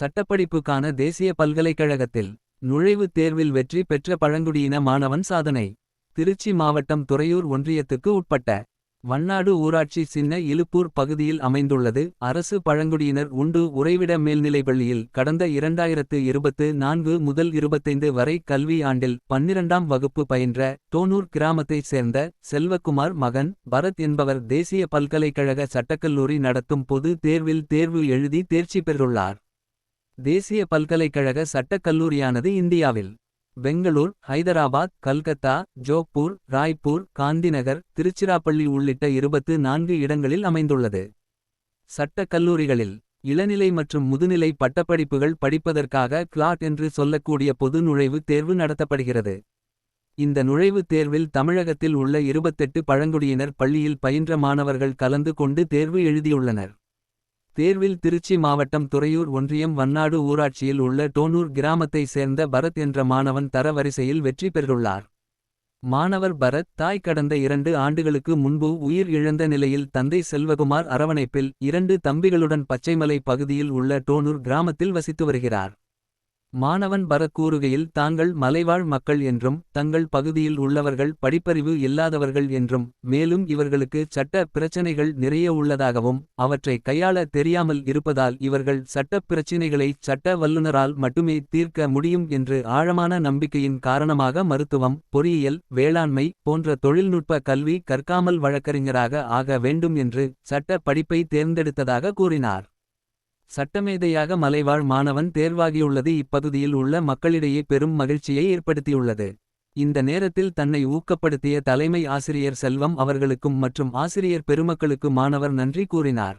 சட்டப்படிப்புக்கான தேசிய பல்கலைக்கழகத்தில் நுழைவுத் தேர்வில் வெற்றி பெற்ற பழங்குடியின மாணவன் சாதனை. திருச்சி மாவட்டம் துறையூர் ஒன்றியத்துக்கு உட்பட்ட. வண்ணாடு ஊராட்சி சின்ன இலுப்பூர் பகுதியில் அமைந்துள்ளது. அரசு பழங்குடியினர் உண்டு உறைவிட மேல்நிலைப்பள்ளியில். கடந்த இரண்டாயிரத்து இருபத்து நான்கு முதல் இருபத்தைந்து வரை கல்வி ஆண்டில். பன்னிரண்டாம் வகுப்பு பயின்ற தோனூர் கிராமத்தைச் சேர்ந்த. செல்வக்குமார் மகன் பரத் என்பவர் தேசிய பல்கலைக்கழக சட்டக்கல்லூரி நடத்தும் பொது தேர்வில் தேர்வு எழுதி தேர்ச்சி பெற்றுள்ளார். தேசிய பல்கலைக்கழக சட்டக் கல்லூரியானது இந்தியாவில். பெங்களூர் ஹைதராபாத் கல்கத்தா ஜோக்பூர் ராய்ப்பூர் காந்திநகர் திருச்சிராப்பள்ளி உள்ளிட்ட இருபத்து நான்கு இடங்களில் அமைந்துள்ளது. சட்டக் கல்லூரிகளில் இளநிலை மற்றும் முதுநிலை பட்டப்படிப்புகள் படிப்பதற்காக கிளாட் என்று சொல்லக்கூடிய பொது நுழைவுத் தேர்வு நடத்தப்படுகிறது. இந்த நுழைவுத் தேர்வில் தமிழகத்தில் உள்ள இருபத்தெட்டு பழங்குடியினர் பள்ளியில் பயின்ற மாணவர்கள் கலந்து கொண்டு தேர்வு எழுதியுள்ளனர். தேர்வில் திருச்சி மாவட்டம் துறையூர் ஒன்றியம் வன்னாடு ஊராட்சியில் உள்ள டோனூர் கிராமத்தை சேர்ந்த பரத் என்ற மாணவன் தர வரிசையில் வெற்றி பெற்றுள்ளார். மாணவர் பரத் தாய் கடந்த இரண்டு ஆண்டுகளுக்கு முன்பு உயிர் இழந்த நிலையில் தந்தை செல்வகுமார் அரவணைப்பில். இரண்டு தம்பிகளுடன் பச்சைமலை பகுதியில் உள்ள டோனூர் கிராமத்தில் வசித்து வருகிறார். மாணவன் பர கூறுகையில் தாங்கள் மலைவாழ் மக்கள் என்றும். தங்கள் பகுதியில் உள்ளவர்கள் படிப்பறிவு இல்லாதவர்கள் என்றும். மேலும் இவர்களுக்கு சட்ட பிரச்சினைகள் நிறைய உள்ளதாகவும். அவற்றை கையாள தெரியாமல் இருப்பதால் இவர்கள் சட்டப் பிரச்சினைகளை. சட்ட வல்லுனரால் மட்டுமே தீர்க்க முடியும் என்று ஆழமான நம்பிக்கையின் காரணமாக மருத்துவம். பொறியியல் வேளாண்மை போன்ற தொழில்நுட்ப கல்வி கற்காமல் வழக்கறிஞராக ஆக வேண்டும் என்று. சட்ட படிப்பை தேர்ந்தெடுத்ததாக கூறினார். சட்டமேதையாக மலைவாழ் மாணவன் தேர்வாகியுள்ளது இப்பகுதியில் உள்ள மக்களிடையே பெரும் மகிழ்ச்சியை ஏற்படுத்தியுள்ளது. இந்த நேரத்தில் தன்னை ஊக்கப்படுத்திய தலைமை ஆசிரியர் செல்வம் அவர்களுக்கும் மற்றும் ஆசிரியர் பெருமக்களுக்கு மாணவர் நன்றி கூறினார்.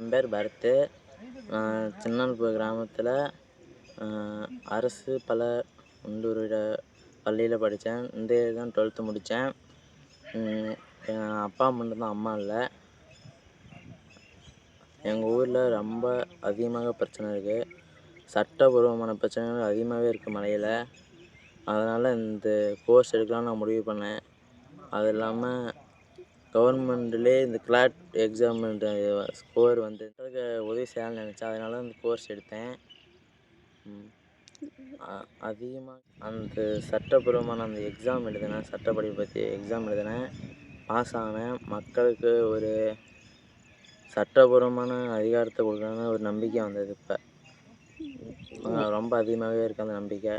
என் பேர் பரத்து நான் கிராமத்தில் அரசு பல உள்ளூரிட பள்ளியில் படித்தேன் இந்த தான் டுவெல்த்து முடித்தேன் என் அப்பா மட்டும்தான் அம்மா இல்லை எங்கள் ஊரில் ரொம்ப அதிகமாக பிரச்சனை இருக்குது சட்டபூர்வமான பிரச்சனைகள் அதிகமாகவே இருக்குது மலையில். அதனால் இந்த கோர்ஸ் எடுக்கலாம்னு நான் முடிவு பண்ணேன். அது இல்லாமல் கவர்மெண்ட்லேயே இந்த கிளாட் எக்ஸாம்ன்ற ஸ்கோர் வந்து உதவி செய்யலாம்னு நினச்சேன். அதனால அந்த கோர்ஸ் எடுத்தேன். அதிகமாக அந்த சட்டபூர்வமான அந்த எக்ஸாம் எழுதினேன். சட்டப்படிப்பு பற்றி எக்ஸாம் எழுதினேன். பாஸ் ஆனேன். மக்களுக்கு ஒரு சட்டபூர்வமான அதிகாரத்தை கொடுக்குறாங்கன்னு ஒரு நம்பிக்கை வந்தது இப்போ. ரொம்ப அதிகமாகவே இருக்குது அந்த நம்பிக்கை.